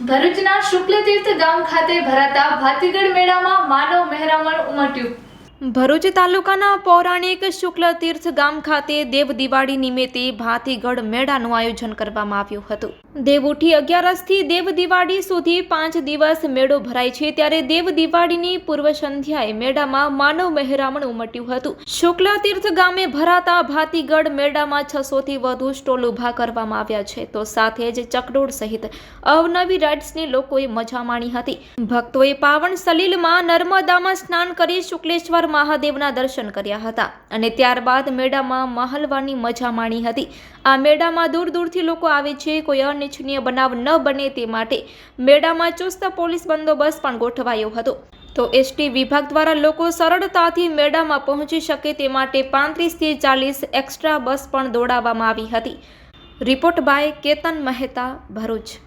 ભરૂચના શુક્લતીર્થ ગામ ખાતે ભરાતા ભાતીગઢ મેળામાં માનવ મહેરામણ ઉમટ્યું. ભરૂચ તાલુકાના પૌરાણિક શુક્લ તીર્થ ગામ ખાતે દેવ દિવાળી નિમિત્તે ભાતીગઢ મેળાનું આયોજન કરવામાં આવ્યું હતું. દેવઉઠી અગિયારસથી દેવ દિવાળી સુધી પાંચ દિવસ મેળો ભરાય છે ત્યારે દેવ દિવાળીની પૂર્વ સંધ્યાએ મેળામાં માનવ મહેરામણ ઉમટ્યું હતું. શુક્લ તીર્થ ગામે ભરાતા ભાતીગઢ મેળામાં છસોથી વધુ સ્ટોલ ઊભા કરવામાં આવ્યા છે. તો સાથે જ ચકડોળ સહિત અવનવી રાઇડ્સની લોકોએ મજા માણી હતી. ભક્તોએ પાવન સલીલમાં નર્મદામાં સ્નાન કરી શુક્લેશ્વર મહાદેવના દર્શન કર્યા હતા અને ત્યારબાદ મેળામાં મહલવાની મજા માણી હતી. આ મેળામાં દૂર દૂરથી લોકો આવે છે, કોઈ અનિચ્છનીય બનાવ ન બને તે માટે મેળામાં ચુસ્ત પોલીસ બંદોબસ્ત પણ ગોઠવાયો હતો. તો એસટી વિભાગ દ્વારા લોકો સરળતાથી મેળામાં પહોંચી શકે તે માટે પાંત્રીસથી ચાલીસ એક્સ્ટ્રા બસ પણ દોડાવવામાં આવી હતી. Report by Ketan Mehta, Bharuch.